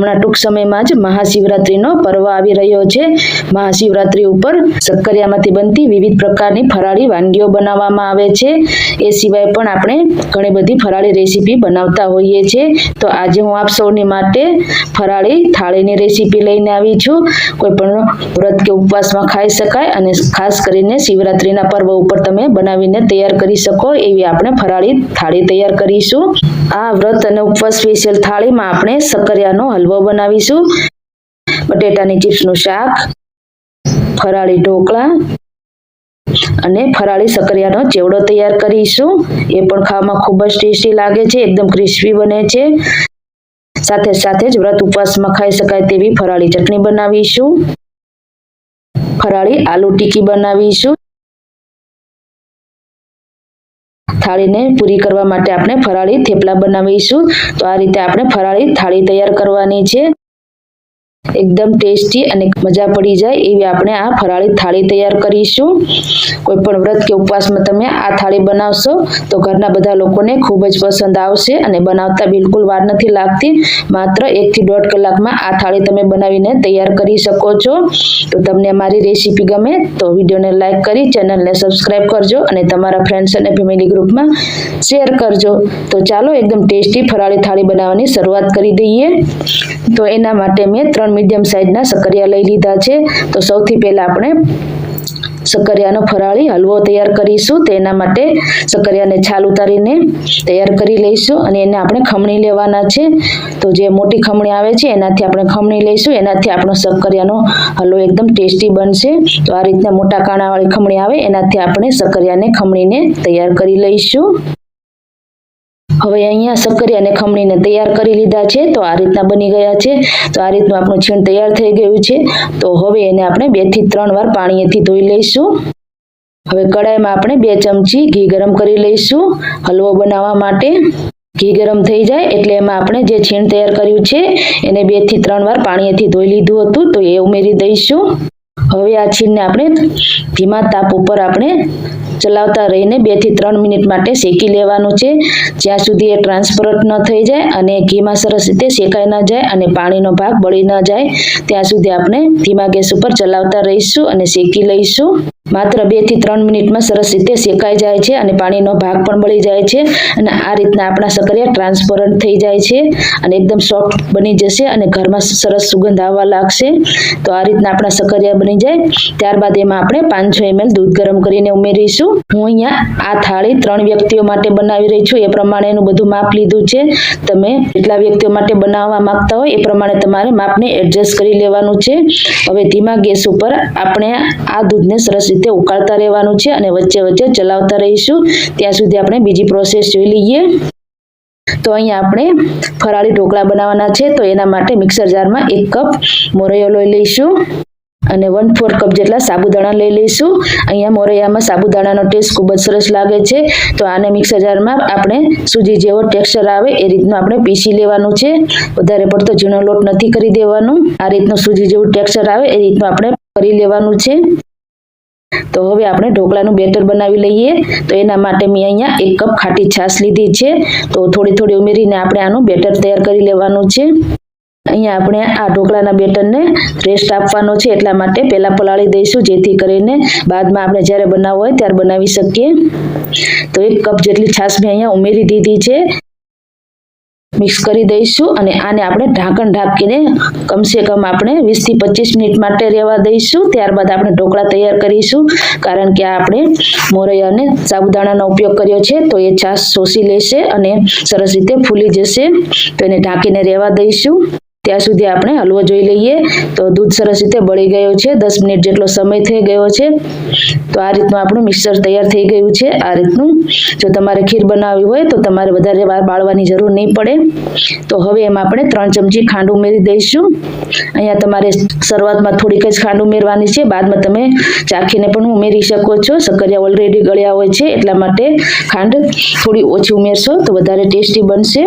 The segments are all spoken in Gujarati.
હમણાં ટૂંક સમયમાં જ મહાશિવરાત્રીનો પર્વ આવી રહ્યો છે. મહાશિવરાત્રી ઉપર શક્કરિયામાંથી બનતી વિવિધ પ્રકારની ફરાળી વાનગીઓ બનાવવામાં આવે છે. એ સિવાય પણ આપણે ઘણી બધી ફરાળી રેસીપી બનાવતા હોઈએ છીએ. તો આજે હું આપ સૌની માટે ફરાળી થાળીની રેસીપી લઈને આવી છું. કોઈ પણ વ્રત કે ઉપવાસમાં ખાઈ શકાય અને ખાસ કરીને શિવરાત્રીના પર્વ ઉપર તમે બનાવીને તૈયાર કરી શકો એવી આપણે ફરાળી થાળી તૈયાર કરીશું. આ વ્રત અને ઉપવાસ સ્પેશિયલ થાળીમાં આપણે સકરિયાનો હલવો બનાવીશું. બટેટાની ચિપ્સનું શાક, ફરાળી ઢોકળા અને ફરાળી સકરિયાનો ચેવડો તૈયાર કરીશું. એ પણ ખાવામાં ખૂબ જ ટેસ્ટી લાગે છે, એકદમ ક્રિસ્પી બને છે. સાથે સાથે જ વ્રત ઉપવાસમાં ખાઈ શકાય તેવી ફરાળી ચટણી બનાવીશું. ફરાળી આલુ ટીકી બનાવીશું. થાળીને પૂરી કરવા માટે આપણે ફરાળી થેપલા બનાવીશું. તો આ રીતે આપણે ફરાળી થાળી તૈયાર કરવાની છે. એકદમ ટેસ્ટી અને મજા પડી જાય એવી આપણે આ ફરાળી થાળી તૈયાર કરીશું. કોઈ પણ વ્રત કે ઉપવાસમાં તમે આ થાળી બનાવશો તો ઘરના બધા લોકોને ખૂબ જ પસંદ આવશે અને બનાવતા બિલકુલ વાર નથી લાગતી. માત્ર એકથી દોઢ કલાકમાં આ થાળી તમે બનાવીને તૈયાર કરી શકો છો. તો તમને મારી રેસીપી ગમે તો વિડીયોને લાઇક કરી ચેનલને સબસ્ક્રાઈબ કરજો અને તમારા ફ્રેન્ડ્સ અને ફેમિલી ગ્રુપમાં શેર કરજો. તો ચાલો એકદમ ટેસ્ટી ફરાળી થાળી બનાવવાની શરૂઆત કરી દઈએ. તો એના માટે મેં ત્રણ મીડિયમ સાઇઝના સકરિયા લઈ લીધા છે. તો સૌથી પહેલાં આપણે સકરિયાનો ફરાળી હલવો તૈયાર કરીશું. તેના માટે સક્કરિયાને છાલ ઉતારીને તૈયાર કરી લઈશું અને એને આપણે ખમણી લેવાના છે. તો જે મોટી ખમણી આવે છે એનાથી આપણે ખમણી લઈશું. એનાથી આપણો સક્કરિયાનો હલવો એકદમ ટેસ્ટી બનશે. તો આ રીતના મોટા કાણાવાળી ખમણી આવે એનાથી આપણે સક્કરિયાને ખમણીને તૈયાર કરી લઈશું. હવે અહીંયા સક્કરી અને ખમણીને તૈયાર કરી લીધા છે. તો આ રીતના બની ગયા છે. તો આ રીતનું આપણું છીણ તૈયાર થઈ ગયું છે. તો હવે એને આપણે બેથી ત્રણ વાર પાણીએથી ધોઈ લઈશું. હવે કડાઈમાં આપણે બે ચમચી ઘી ગરમ કરી લઈશું હલવો બનાવવા માટે. ઘી ગરમ થઈ જાય એટલે એમાં આપણે જે છીણ તૈયાર કર્યું છે એને બેથી ત્રણ વાર પાણીએથી ધોઈ લીધું હતું. તો એ ઉમેરી દઈશું. હવે આ છીણને આપણે ધીમા તાપ ઉપર આપણે ચલાવતા રહીને બેથી ત્રણ મિનિટ માટે શેકી લેવાનું છે. જ્યાં સુધી એ ટ્રાન્સપરન્ટ ન થઈ જાય અને ઘીમાં સરસ રીતે શેકાઈ ન જાય અને પાણીનો ભાગ બળી ન જાય, ત્યાં સુધી આપણે ધીમા ગેસ ઉપર ચલાવતા રહીશું અને શેકી લઈશું. માત્ર બેથી ત્રણ મિનિટમાં સરસ રીતે શેકાઈ જાય છે અને પાણીનો ભાગ પણ બળી જાય છે અને આ રીતના આપણા સકરિયા ટ્રાન્સપરન્ટ થઈ જાય છે અને એકદમ સોફ્ટ બની જશે અને ઘરમાં સરસ સુગંધ આવવા લાગશે. તો આ રીતના આપણા સકરિયા બની જાય. ત્યારબાદ એમાં આપણે પાંચસો એમએલ દૂધ ગરમ કરીને ઉમેરીશું. હું અહીંયા આ થાળી ત્રણ વ્યક્તિઓ માટે બનાવી રહી છું. એ પ્રમાણે એનું બધું માપ લીધું છે. તમે કેટલા વ્યક્તિઓ માટે બનાવવા માંગતા હોય એ પ્રમાણે તમારે માપને એડજસ્ટ કરી લેવાનું છે. હવે ધીમા ગેસ ઉપર આપણે આ દૂધને સરસ રીતે ઉકાળતા રહેવાનું છે અને વચ્ચે વચ્ચે ચલાવતા રહીશું. ત્યાં સુધી આપણે બીજી પ્રોસેસ જોઈ લઈએ. તો અહીંયા આપણે ફરાળી ઢોકળા બનાવવાના છે. તો એના માટે મિક્સર જારમાં એક કપ મોરૈયો લઈ લઈશું અને વન ફોર કપ જેટલા સાબુદાણા લઈ લઈશું. અહીંયા મોરૈયામાં સાબુદાણાનો ટેસ્ટ ખૂબ જ સરસ લાગે છે. તો આને મિક્સર જારમાં આપણે સૂજી જેવો ટેક્સચર આવે એ રીતનું આપણે પીસી લેવાનું છે. વધારે પડતો ઝીણો લોટ નથી કરી દેવાનું. આ રીતનું સૂજી જેવું ટેક્સચર આવે એ રીતનું આપણે કરી લેવાનું છે. તો હવે આપણે ઢોકળાનું બેટર બનાવી લઈએ. તો એના માટે મેં અહીંયા એક કપ ખાટી છાશ લીધી છે. તો થોડી થોડી ઉમેરીને આપણે આનું બેટર તૈયાર કરી લેવાનું છે. અહીંયા આપણે આ ઢોકળાના બેટરને રેસ્ટ આપવાનો છે. એટલા માટે પહેલા પલાળી દઈશું, જેથી કરીને બાદમાં આપણે જ્યારે બનાવવું હોય ત્યારે બનાવી શકીએ. તો એક કપ જેટલી છાશ મેં અહીંયા ઉમેરી દીધી છે. મિક્સ કરી દઈશું અને આને આપણે ઢાંકણ ઢાંકીને કમસે કમ આપણે વીસથી પચીસ મિનિટ માટે રહેવા દઈશું. ત્યારબાદ આપણે ઢોકળા તૈયાર કરીશું. કારણ કે આપણે મોરૈ અને સાબુદાણાનો ઉપયોગ કર્યો છે, તો એ છાશ શોષી લેશે અને સરસ રીતે ફૂલી જશે. તો એને ઢાંકીને રહેવા દઈશું. ત્યાં સુધી આપણે હલવો જોઈ લઈએ. તો દૂધ સરસ રીતે બળી ગયો છે. દસ મિનિટ જેટલો સમય થઈ ગયો છે. તો આ રીતનું આપણું મિક્સર તૈયાર થઈ ગયું છે. આ રીતનું. જો તમારે ખીર બનાવવી હોય તો તમારે વધારે વાર બાળવાની જરૂર નહીં પડે. તો હવે એમાં આપણે ત્રણ ચમચી ખાંડ ઉમેરી દઈશું. અહીંયા તમારે શરૂઆતમાં થોડીક જ ખાંડ ઉમેરવાની છે. બાદમાં તમે ચાખીને પણ ઉમેરી શકો છો. સકરિયા ઓલરેડી ગળ્યા હોય છે. એટલા માટે ખાંડ થોડી ઓછી ઉમેરશો તો વધારે ટેસ્ટી બનશે.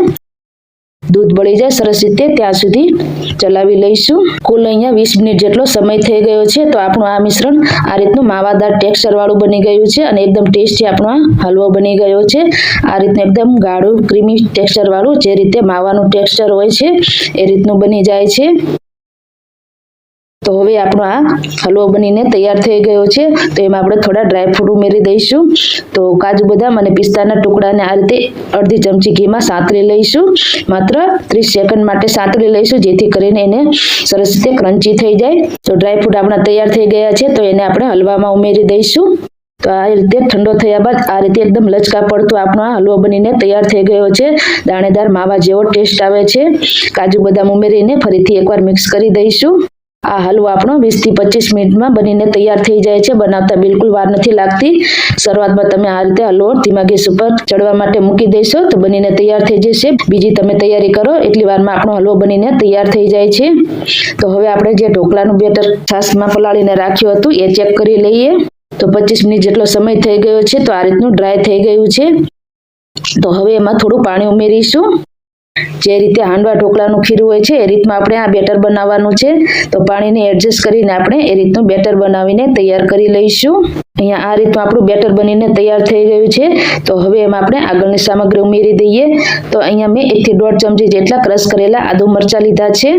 દૂધ બળી જાય સરસ રીતે, ત્યાં સુધી ચલાવી લઈશું. કુલ અહીંયા વીસ મિનિટ જેટલો સમય થઈ ગયો છે, તો આપણું આ મિશ્રણ આ રીતનું માવાદાર ટેક્સચરવાળું બની ગયું છે અને એકદમ ટેસ્ટી આપણો હલવો બની ગયો છે. આ રીતનું એકદમ ગાઢું, ક્રીમી ટેક્સચરવાળું જે રીતે માવાનું ટેક્સચર હોય છે, એ રીતનું બની જાય છે. તો હવે આપણો આ હલવો બનીને તૈયાર થઈ ગયો છે. તો એમાં આપણે થોડા ડ્રાયફ્રૂટ ઉમેરી દઈશું. તો કાજુ બદામ અને પિસ્તાના ટુકડાને આ રીતે અડધી ચમચી ઘીમાં સાંતળી લઈશું. માત્ર ત્રીસ સેકન્ડ માટે સાંતળી લઈશું, જેથી કરીને એને સરસ રીતે ક્રંચી થઈ જાય. તો ડ્રાયફ્રૂટ આપણા તૈયાર થઈ ગયા છે, તો એને આપણે હલવામાં ઉમેરી દઈશું. તો આ રીતે ઠંડો થયા બાદ આ રીતે એકદમ લચકા પડતો આપણો આ હલવો બનીને તૈયાર થઈ ગયો છે. દાણેદાર માવા જેવો ટેસ્ટ આવે છે. કાજુ બદામ ઉમેરીને ફરીથી એકવાર મિક્સ કરી દઈશું. આ હલવો આપણો વીસથી પચીસ મિનિટમાં બનીને તૈયાર થઈ જાય છે. બનાવતા બિલકુલ વાર નથી લાગતી. શરૂઆતમાં તમે આ રીતે હલવો ધીમા ગેસ ઉપર ચડવા માટે મૂકી દેશો તો બનીને તૈયાર થઈ જશે. બીજી તમે તૈયારી કરો, એટલી વારમાં આપણો હલવો બનીને તૈયાર થઈ જાય છે. તો હવે આપણે જે ઢોકળાનું બેટર છાશમાં પલાળીને રાખ્યું હતું, એ ચેક કરી લઈએ. તો પચીસ મિનિટ જેટલો સમય થઈ ગયો છે, તો આ રીતનું ડ્રાય થઈ ગયું છે. તો હવે એમાં થોડું પાણી ઉમેરીશું. જે રીતે હાંડવા ઢોકળાનું ખીરું હોય છે, એ રીતમાં આપણે આ બેટર બનાવવાનું છે. તો પાણીને એડજસ્ટ કરીને આપણે એ રીતનું બેટર બનાવીને તૈયાર કરી લઈશું. અહીંયા આ રીતનું આપણું બેટર બનીને તૈયાર થઈ ગયું છે. તો હવે એમાં આપણે આગળની સામગ્રી ઉમેરી દઈએ. તો અહીંયા મેં એકથી દોઢ ચમચી જેટલા ક્રશ કરેલા આદુ મરચાં લીધા છે.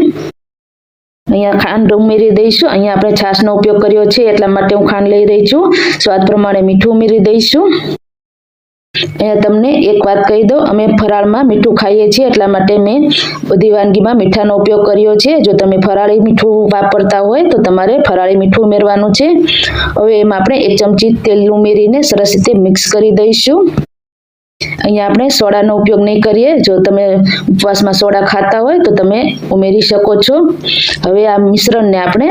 અહીંયા ખાંડ ઉમેરી દઈશું. અહીંયા આપણે છાશનો ઉપયોગ કર્યો છે, એટલા માટે હું ખાંડ લઈ રહી છું. સ્વાદ પ્રમાણે મીઠું ઉમેરી દઈશું. અહીંયા તમને એક વાત કહી દઉં. અમે ફરાળમાં મીઠું ખાઈએ છીએ, એટલા માટે મેં બધી વાનગીમાં મીઠાનો ઉપયોગ કર્યો છે. જો તમે ફરાળી મીઠું વાપરતા હોય, તો તમારે ફરાળી મીઠું ઉમેરવાનું છે. હવે એમાં આપણે એક ચમચી તેલ ઉમેરીને સરસ રીતે મિક્સ કરી દઈશું. અહીંયા આપણે સોડાનો ઉપયોગ નહીં કરીએ. જો તમે ઉપવાસમાં સોડા ખાતા હોય, તો તમે ઉમેરી શકો છો. હવે આ મિશ્રણને આપણે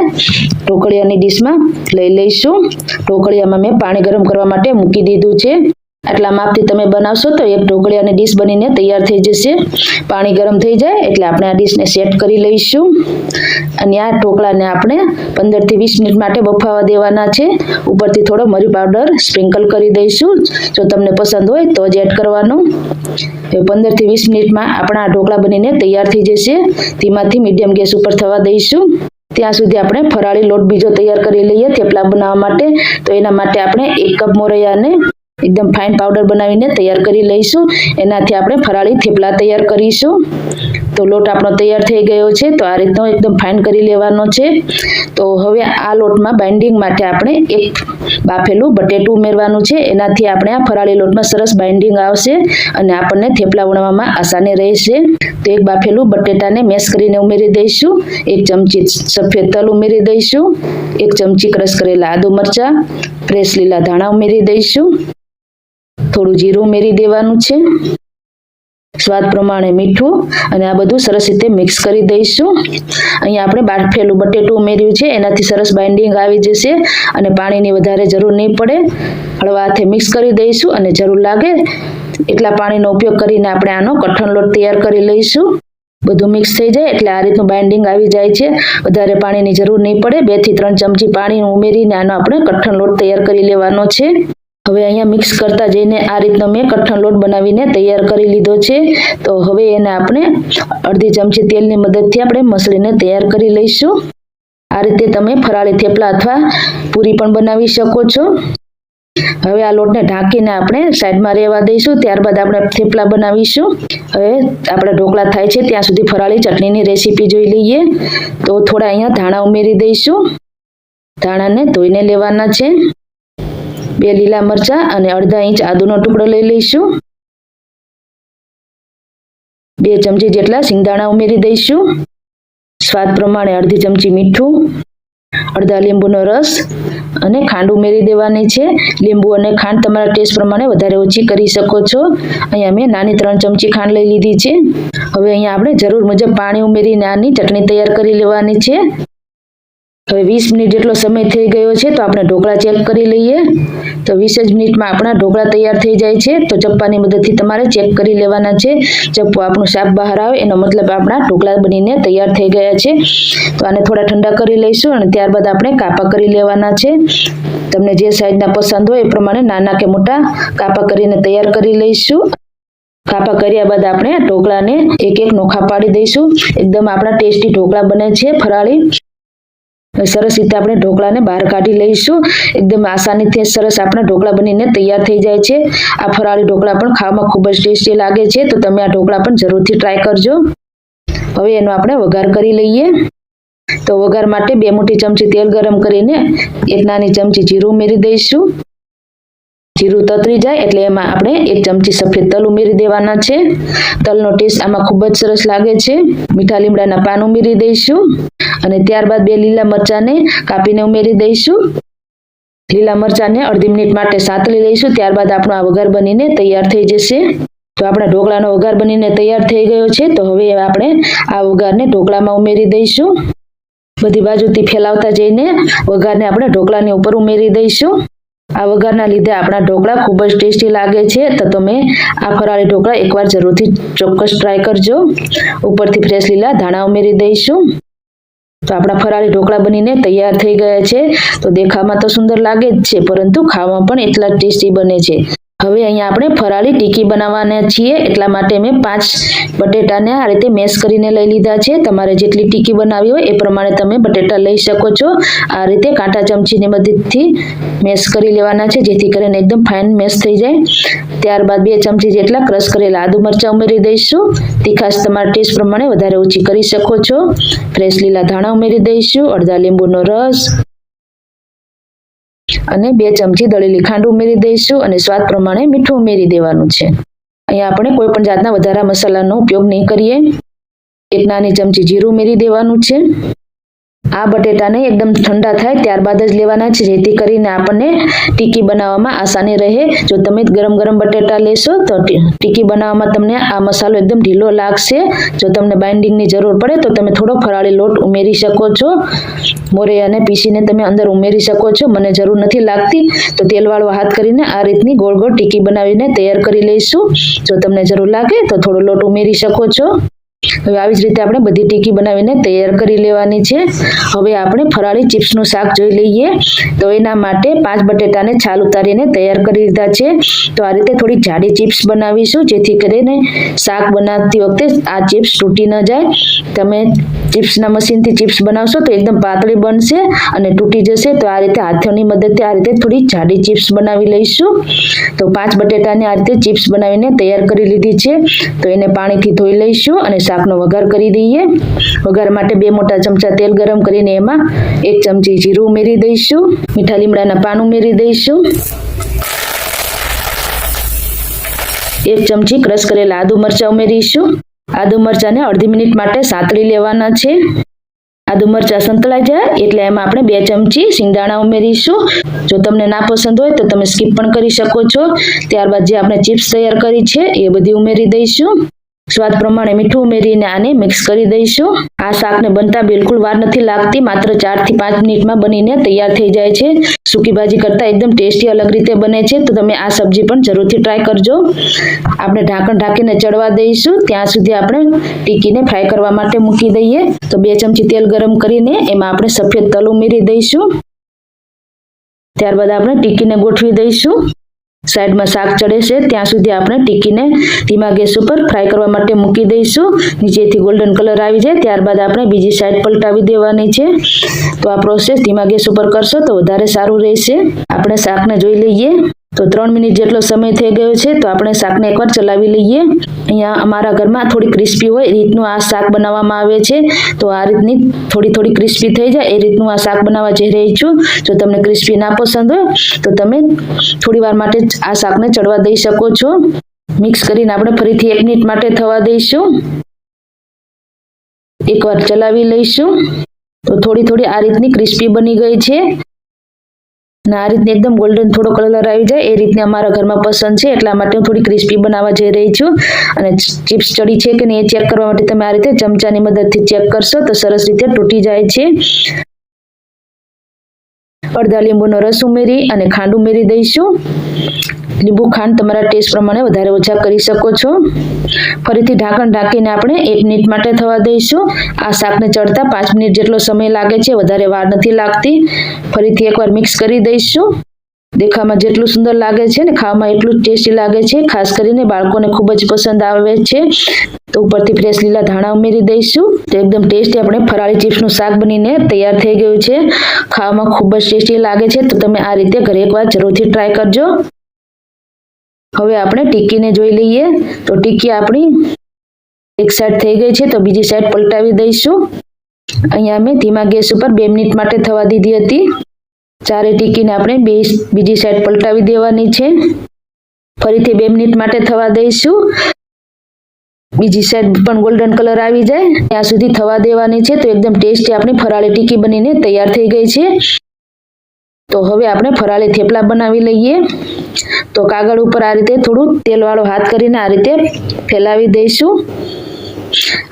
ઢોકળિયાની ડીશમાં લઈ લઈશું. ઢોકળિયામાં મેં પાણી ગરમ કરવા માટે મૂકી દીધું છે. આટલા માપથી તમે બનાવશો તો એક ઢોકળી અને ડીશ બનીને તૈયાર થઈ જશે. પાણી ગરમ થઈ જાય એટલે આપણે આ ડીશને સેટ કરી લઈશું. અને આ ઢોકળાને આપણે પંદરથી વીસ મિનિટ માટે બફાવા દેવાના છે. ઉપરથી થોડો મરી પાવડર સ્પ્રિંકલ કરી દઈશું. જો તમને પસંદ હોય તો જ એડ કરવાનું. પંદરથી વીસ મિનિટમાં આપણા ઢોકળા બનીને તૈયાર થઈ જશે. ધીમાથી મીડિયમ ગેસ ઉપર થવા દઈશું. ત્યાં સુધી આપણે ફરાળી લોટ બીજો તૈયાર કરી લઈએ થેપલા બનાવવા માટે. તો એના માટે આપણે એક કપ મોરૈયાને એકદમ ફાઇન પાવડર બનાવીને તૈયાર કરી લઈશું. એનાથી આપણે ફરાળી થેપલા તૈયાર કરીશું. તો લોટ આપણો તૈયાર થઈ ગયો છે, તો આ રીતનો એકદમ ફાઇન કરી લેવાનો છે. તો હવે આ લોટમાં બાઇન્ડિંગ માટે આપણે એક બાફેલું બટેટું ઉમેરવાનું છે. એનાથી આપણે આ ફરાળી લોટમાં સરસ બાઇન્ડિંગ આવશે અને આપણને થેપલા વણવામાં આસાની રહેશે. તો એક બાફેલું બટેટાને મેશ કરીને ઉમેરી દઈશું. એક ચમચી સફેદ તલ ઉમેરી દઈશું. એક ચમચી ક્રશ કરેલા આદુ મરચાં ફ્રેશ લીલા ધાણા ઉમેરી દઈશું. થોડું જીરું ઉમેરી દેવાનું છે. સ્વાદ પ્રમાણે મીઠું અને આ બધું સરસ રીતે મિક્સ કરી દઈશું. અહીંયા આપણે બાફેલું બટેટું ઉમેર્યું છે, એનાથી સરસ બાઇન્ડિંગ આવી જશે અને પાણીની વધારે જરૂર નહીં પડે. હળવા હાથે મિક્સ કરી દઈશું અને જરૂર લાગે એટલા પાણીનો ઉપયોગ કરીને આપણે આનો કઠણ લોટ તૈયાર કરી લઈશું. બધું મિક્સ થઈ જાય એટલે આ રીતનું બાઇન્ડિંગ આવી જાય છે. વધારે પાણીની જરૂર નહીં પડે. બેથી ત્રણ ચમચી પાણી ઉમેરીને આનો આપણે કઠણ લોટ તૈયાર કરી લેવાનો છે. હવે અહીંયા મિક્સ કરતા જઈને આ રીતનો મેં કઠણ લોટ બનાવીને તૈયાર કરી લીધો છે. તો હવે એને આપણે અડધી ચમચી તેલની મદદથી આપણે મસળીને તૈયાર કરી લઈશું. આ રીતે તમે ફરાળી થેપલા અથવા પૂરી પણ બનાવી શકો છો. હવે આ લોટને ઢાંકીને આપણે સાઈડમાં રહેવા દઈશું. ત્યારબાદ આપણે થેપલા બનાવીશું. હવે આપણે ઢોકળા થાય છે ત્યાં સુધી ફરાળી ચટણીની રેસીપી જોઈ લઈએ. તો થોડા અહીંયા ધાણા ઉમેરી દઈશું. ધાણાને ધોઈને લેવાના છે. બે લીલા મરચા અને અડધા ઇંચ આદુનો ટુકડો લઈ લઈશું. બે ચમચી જેટલા સિંગદાણા ઉમેરી દઈશું. સ્વાદ પ્રમાણે અડધી ચમચી મીઠું, અડધા લીંબુનો રસ અને ખાંડ ઉમેરી દેવાની છે. લીંબુ અને ખાંડ તમારા ટેસ્ટ પ્રમાણે વધારે ઓછી કરી શકો છો. અહીંયા મેં નાની ત્રણ ચમચી ખાંડ લઈ લીધી છે. હવે અહીંયા આપણે જરૂર મુજબ પાણી ઉમેરીને આની ચટણી તૈયાર કરી લેવાની છે. હવે વીસ મિનિટ જેટલો સમય થઈ ગયો છે તો આપણે ઢોકળા ચેક કરી લઈએ. તો વીસ જ મિનિટમાં આપણા ઢોકળા તૈયાર થઈ જાય છે. તો ચપ્પાની મદદથી તમારે ચેક કરી લેવાના છે. ચપ્પો આપણું શાક બહાર આવે, એનો મતલબ આપણા ઢોકળા બનીને તૈયાર થઈ ગયા છે. તો આને થોડા ઠંડા કરી લઈશું અને ત્યારબાદ આપણે કાપા કરી લેવાના છે. તમને જે સાઈઝના પસંદ હોય એ પ્રમાણે નાના કે મોટા કાપા કરીને તૈયાર કરી લઈશું. કાપા કર્યા બાદ આપણે ઢોકળાને એક એક નોખા પાડી દઈશું. એકદમ આપણા ટેસ્ટી ઢોકળા બને છે ફરાળી. સરસ રીતે આપણે ઢોકળાને બહાર કાઢી લઈશું. એકદમ આસાનીથી સરસ આપણા ઢોકળા બનીને તૈયાર થઈ જાય છે. આ ફરાળી ઢોકળા પણ ખાવામાં ખૂબ જ ટેસ્ટી લાગે છે. તો તમે આ ઢોકળા પણ જરૂરથી ટ્રાય કરજો. હવે એનો આપણે વઘાર કરી લઈએ. તો વઘાર માટે બે મોટી ચમચી તેલ ગરમ કરીને એક નાની ચમચી જીરું ઉમેરી દઈશું. જીરું તતરી જાય એટલે એમાં આપણે એક ચમચી સફેદ તલ ઉમેરી દેવાના છે. તલનો ટેસ્ટ આમાં ખૂબ જ સરસ લાગે છે. મીઠા લીમડાના પાન ઉમેરી દઈશું. અને ત્યારબાદ બે લીલા મરચાંને કાપીને ઉમેરી દઈશું. લીલા મરચાંને અડધી મિનિટ માટે સાતળી લઈશું. ત્યારબાદ આપણો આ વઘાર બનીને તૈયાર થઈ જશે. તો આપણા ઢોકળાનો વઘાર બનીને તૈયાર થઈ ગયો છે. તો હવે આપણે આ વઘારને ઢોકળામાં ઉમેરી દઈશું. બધી બાજુથી ફેલાવતા જઈને વઘારને આપણે ઢોકળાની ઉપર ઉમેરી દઈશું. આ વઘારના લીધે આપણા ઢોકળા ખૂબ જ ટેસ્ટી લાગે છે. તો તમે આ ફરાળી ઢોકળા એકવાર જરૂરથી ચોક્કસ ટ્રાય કરજો. ઉપરથી ફ્રેશ લીલા ધાણા ઉમેરી દઈશું. આપણા ફરાળી ઢોકળા બનીને તૈયાર થઈ ગયા છે. તો દેખાવામાં તો સુંદર લાગે જ છે, પરંતુ ખાવામાં પણ એટલા ટેસ્ટી બને છે. હવે અહીંયા આપણે ફરાળી ટીકી બનાવવાના છીએ. એટલા માટે મેં પાંચ બટેટાને આ રીતે મેશ કરીને લઈ લીધા છે. તમારે જેટલી ટીકી બનાવી હોય એ પ્રમાણે તમે બટેટા લઈ શકો છો. આ રીતે કાંટા ચમચીની મદદથી મેશ કરી લેવાના છે, જેથી કરીને એકદમ ફાઇન મેશ થઈ જાય. ત્યારબાદ બે ચમચી જેટલા ક્રશ કરેલા આદુ મરચાં ઉમેરી દઈશું. તીખાશ તમારા ટેસ્ટ પ્રમાણે વધારે ઓછી કરી શકો છો. ફ્રેશ લીલા ધાણા ઉમેરી દઈશું. અડધા લીંબુનો રસ. અને બે ચમચી દળેલી ખાંડ ઉમેરી દઈશું અને સ્વાદ પ્રમાણે મીઠું ઉમેરી દેવાનું છે. અહીંયા આપણે કોઈ પણ જાતના વધારા મસાલાનો ઉપયોગ નહીં કરીએ. એક નાની ચમચી જીરું ઉમેરી દેવાનું છે. આ બટેટાને એકદમ ઠંડા થાય ત્યારબાદ જ લેવાના છે, જેથી કરીને આપણને ટીકી બનાવવામાં આસાની રહે. જો તમે ગરમ ગરમ બટેટા લેશો, તો ટીકી બનાવવામાં તમને આ મસાલો એકદમ ઢીલો લાગશે. જો તમને બાઇન્ડિંગની જરૂર પડે, તો તમે થોડો ફરાળી લોટ ઉમેરી શકો છો. મોરે અને પીસીને તમે અંદર ઉમેરી શકો છો, મને જરૂર નથી લાગતી. તો તેલવાળો હાથ કરીને આ રીતની ગોળ ગોળ ટીકી બનાવીને તૈયાર કરી લઈશું. જો તમને જરૂર લાગે, તો થોડો લોટ ઉમેરી શકો છો. હવે આવી જ રીતે આપણે બધી ટીકી બનાવીને તૈયાર કરી લેવાની છે. હવે આપણે ફરાળી ચિપ્સનું શાક જોઈ લઈએ. તો એના માટે પાંચ બટેટાને છાલ ઉતારીને તૈયાર કરી લીધા છે. તો આ રીતે થોડી જાડી ચિપ્સ બનાવીશું, જેથી કરીને શાક બનાવતી વખતે આ ચિપ્સ તૂટી ન જાય. તમે ચિપ્સના મશીનથી ચિપ્સ બનાવશો તો એકદમ પાતળી બનશે અને તૂટી જશે. તો આ રીતે હાથોની મદદથી આ રીતે થોડી જાડી ચિપ્સ બનાવી લઈશું. તો પાંચ બટેટાને આ રીતે ચિપ્સ બનાવીને તૈયાર કરી લીધી છે. તો એને પાણીથી ધોઈ લઈશું અને શાકનો વઘાર કરી દઈએ. વઘાર માટે બે મોટા ચમચા તેલ ગરમ કરીને એમાં એક ચમચી જીરું ઉમેરી દઈશું. મીઠા લીમડાના પાન ઉમેરી દઈશું. એક ચમચી ક્રશ કરેલા આદુ મરચાં ઉમેરીશું. આદુ મરચાંને અડધી મિનિટ માટે સાતળી લેવાના છે. આદુ મરચાં સંતળાઈ જાય એટલે એમાં આપણે બે ચમચી સિંગદાણા ઉમેરીશું. જો તમને ના પસંદ હોય તો તમે સ્કીપ પણ કરી શકો છો. ત્યારબાદ જે આપણે ચિપ્સ તૈયાર કરી છે એ બધી ઉમેરી દઈશું. સ્વાદ પ્રમાણે મીઠું ઉમેરીને આને મિક્સ કરી દઈશું. આ શાકને બનતા બિલકુલ વાર નથી લાગતી, માત્ર ચારથી પાંચ મિનિટમાં બનીને તૈયાર થઈ જાય છે. સૂકી ભાજી કરતા એકદમ ટેસ્ટી અલગ રીતે બને છે, તો તમે આ સબ્જી પણ જરૂરથી ટ્રાય કરજો. આપણે ઢાંકણ ઢાંકીને ચડવા દઈશું. ત્યાં સુધી આપણે ટીકીને ફ્રાય કરવા માટે મૂકી દઈએ. તો બે ચમચી તેલ ગરમ કરીને એમાં આપણે સફેદ તલ ઉમેરી દઈશું. ત્યારબાદ આપણે ટીકીને ગોઠવી દઈશું. સાઈડમાં શાક ચડે છે, ત્યાં સુધી આપણે ટીકીને ધીમા ગેસ ઉપર ફ્રાય કરવા માટે મૂકી દઈશું. નીચેથી ગોલ્ડન કલર આવી જાય, ત્યારબાદ આપણે બીજી સાઈડ પલટાવી દેવાની છે. તો આ પ્રોસેસ ધીમા ગેસ ઉપર કરશો તો વધારે સારું રહેશે. આપણે શાકને જોઈ લઈએ. તો ત્રણ મિનિટ જેટલો સમય થઈ ગયો છે, તો આપણે શાકને એકવાર ચલાવી લઈએ. અહીંયા અમારા ઘરમાં થોડી ક્રિસ્પી હોય, એ રીતનું આ શાક બનાવવામાં આવે છે. તો આ રીતની થોડી થોડી ક્રિસ્પી થઈ જાય, એ રીતનું આ શાક બનાવવા જઈ રહી છું. જો તમને ક્રિસ્પી ના પસંદ હોય, તો તમે થોડી વાર માટે આ શાકને ચડવા દઈ શકો છો. મિક્સ કરીને આપણે ફરીથી એક મિનિટ માટે થવા દઈશું. એકવાર ચલાવી લઈશું. તો થોડી થોડી આ રીતની ક્રિસ્પી બની ગઈ છે. અને આ રીતની એકદમ ગોલ્ડન થોડો કલર આવી જાય. એ રીતની અમારા ઘરમાં પસંદ છે. એટલા માટે હું થોડી ક્રિસ્પી બનાવવા જઈ રહી છું. અને ચિપ્સ ચડી છે કે નહીં એ ચેક કરવા માટે તમે આ રીતે ચમચાની મદદથી ચેક કરશો તો સરસ રીતે તૂટી જાય છે. અડધા લીંબુનો રસ ઉમેરી અને ખાંડ ઉમેરી દઈશું. લીંબુ ખાંડ તમારા ટેસ્ટ પ્રમાણે વધારે ઓછા કરી શકો છો. ફરીથી ઢાંકણ ઢાંકીને આપણે એક મિનિટ માટે થવા દઈશું. આ શાકને ચડતા પાંચ મિનિટ જેટલો સમય લાગે છે, વધારે વાર નથી લાગતી. ફરીથી એકવાર મિક્સ કરી દઈશું. દેખામાં જેટલું સુંદર લાગે છે ને ખાવામાં એટલું ટેસ્ટી લાગે છે. ખાસ કરીને બાળકોને ખૂબ જ પસંદ આવે છે. તો ઉપરથી ફ્રેશ લીલા ધાણા ઉમેરી દઈશું. તો એકદમ ટેસ્ટી આપણે ફરાળી ચિપ્સનું શાક બનીને તૈયાર થઈ ગયું છે. ખાવામાં ખૂબ જ ટેસ્ટી લાગે છે. તો તમે આ રીતે ઘરે એકવાર જરૂરથી ટ્રાય કરજો. હવે આપણે ટીકીને જોઈ લઈએ. તો ટીકી આપણી એક સાઈડ થઈ ગઈ છે, તો બીજી સાઈડ પલટાવી દઈશું. અહીંયા અમે ધીમા ગેસ ઉપર બે મિનિટ માટે થવા દીધી હતી. ચારે ટીકીને આપણે બે બીજી સાઈડ પલટાવી દેવાની છે. ફરીથી બે મિનિટ માટે થવા દઈશું. બીજી સાઈડ પણ ગોલ્ડન કલર આવી જાય. ત્યાં સુધી થવા દેવાની છે, તો એકદમ ટેસ્ટી આપણી ફરાળી ટીકી બનીને તૈયાર થઈ ગઈ છે. તો હવે આપણે ફરાળી થેપલા બનાવી લઈએ. તો કાગળ ઉપર આ રીતે થોડું તેલવાળો હાથ કરીને આ રીતે ફેલાવી દઈશું.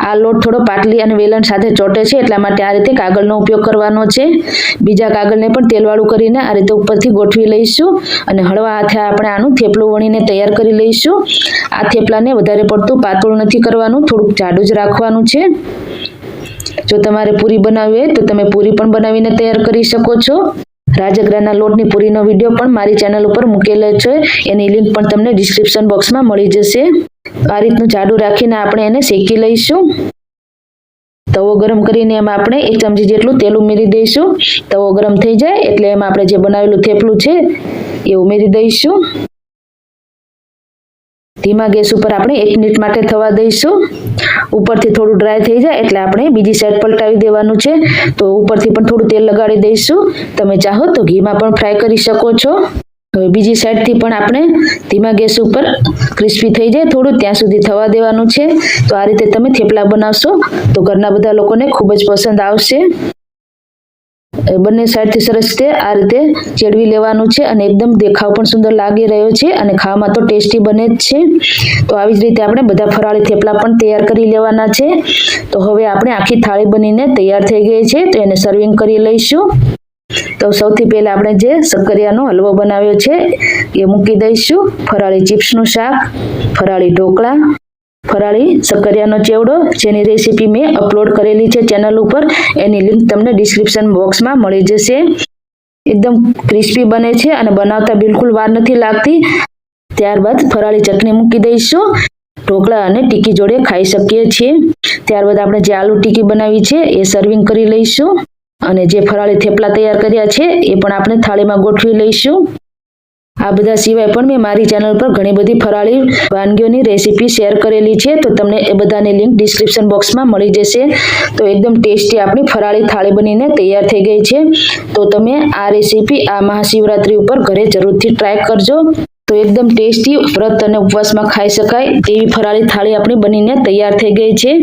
આ લોટ થોડો પાટલી અને વેલણ સાથે ચોટે છે, એટલા માટે આ રીતે કાગળનો ઉપયોગ કરવાનો છે. બીજા કાગળને પણ તેલવાળું કરીને આ રીતે ઉપરથી ગોઠવી લઈશું અને હળવા હાથે આપણે આનું થેપલું વણીને તૈયાર કરી લઈશું. આ થેપલાને વધારે પડતું પાતળું નથી કરવાનું, થોડુંક જાડું જ રાખવાનું છે. જો તમારે પૂરી બનાવવી હોય તો તમે પૂરી પણ બનાવીને તૈયાર કરી શકો છો. રાજગરાના લોટની પૂરીનો વીડિયો પણ મારી ચેનલ ઉપર મૂકેલો છે. એની લિંક પણ તમને ડિસ્ક્રિપ્શન બોક્સમાં મળી જશે. આ રીતનું જાડું રાખીને આપણે એને શેકી લઈશું. તવો ગરમ કરીને એમાં આપણે એક ચમચી જેટલું તેલ ઉમેરી દઈશું. તવો ગરમ થઈ જાય એટલે એમાં આપણે જે બનાવેલું થેપલું છે, એ ઉમેરી દઈશું. ધીમા ગેસ ઉપર આપણે એક મિનિટ માટે થવા દઈશું. ઉપરથી થોડું ડ્રાય થઈ જાય એટલે આપણે બીજી સાઈડ પલટાવી દેવાનું છે. તો ઉપરથી પણ થોડું તેલ લગાડી દઈશું. તમે ચાહો તો ઘીમાં પણ ફ્રાય કરી શકો છો. હવે બીજી સાઈડથી પણ આપણે ધીમા ગેસ ઉપર ક્રિસ્પી થઈ જાય. થોડું ત્યાં સુધી થવા દેવાનું છે. તો આ રીતે તમે થેપલા બનાવશો તો ઘરના બધા લોકોને ખૂબ જ પસંદ આવશે. બંને સાઈડથી સરસ રીતે આ રીતે ચેડવી લેવાનું છે અને એકદમ દેખાવ પણ સુંદર લાગી રહ્યો છે અને ખાવામાં તો ટેસ્ટી બને જ છે. તો આવી જ રીતે આપણે બધા ફરાળી થેપલા પણ તૈયાર કરી લેવાના છે. તો હવે આપણે આખી થાળી બનીને તૈયાર થઈ ગઈ છે તો એને સર્વિંગ કરી લઈશું. તો સૌથી પહેલા આપણે જે સક્કરિયાનો હલવો બનાવ્યો છે એ મૂકી દઈશું. ફરાળી ચિપ્સનું શાક, ફરાળી ઢોકળા ફરાળી શક્કરિયાનો ચેવડો, જેની રેસીપી મેં અપલોડ કરેલી છે ચેનલ ઉપર. એની લિંક તમને ડિસ્ક્રિપ્શન બોક્સમાં મળી જશે. એકદમ ક્રિસ્પી બને છે અને બનાવતા બિલકુલ વાર નથી લાગતી. ત્યારબાદ ફરાળી ચટણી મૂકી દઈશું. ઢોકળા અને ટીકી જોડે ખાઈ શકીએ છીએ. ત્યારબાદ આપણે જે આલુ ટીકી બનાવી છે એ સર્વિંગ કરી લઈશું. અને જે ફરાળી થેપલા તૈયાર કર્યા છે એ પણ આપણે થાળીમાં ગોઠવી લઈશું. આ બધા સિવાય પણ મેં મારી ચેનલ પર ઘણી બધી ફરાળી વાનગીઓની રેસીપી શેર કરેલી છે. તો તમને એ બધાની લિંક ડિસ્ક્રિપ્શન બોક્સમાં મળી જશે. તો એકદમ ટેસ્ટી આપણી ફરાળી થાળી બનીને તૈયાર થઈ ગઈ છે. તો તમે આ રેસીપી આ મહાશિવરાત્રી ઉપર ઘરે જરૂરથી ટ્રાય કરજો. તો એકદમ ટેસ્ટી, વ્રત અને ઉપવાસમાં ખાઈ શકાય તેવી ફરાળી થાળી આપણી બનીને તૈયાર થઈ ગઈ છે.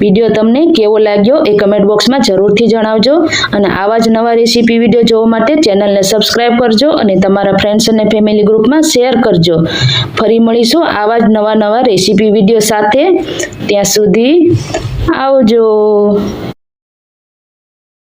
વીડિયો તમને કેવો લાગ્યો એ કમેન્ટ બોક્સમાં જરૂરથી જણાવજો અને આવા જ નવા રેસીપી વીડિયો જોવા માટે ચેનલને સબસ્ક્રાઈબ કરજો અને તમારા ફ્રેન્ડ્સ અને ફેમિલી ગ્રુપમાં શેર કરજો. ફરી મળીશું આવા જ નવા નવા રેસીપી વીડિયો સાથે. ત્યાં સુધી આવજો.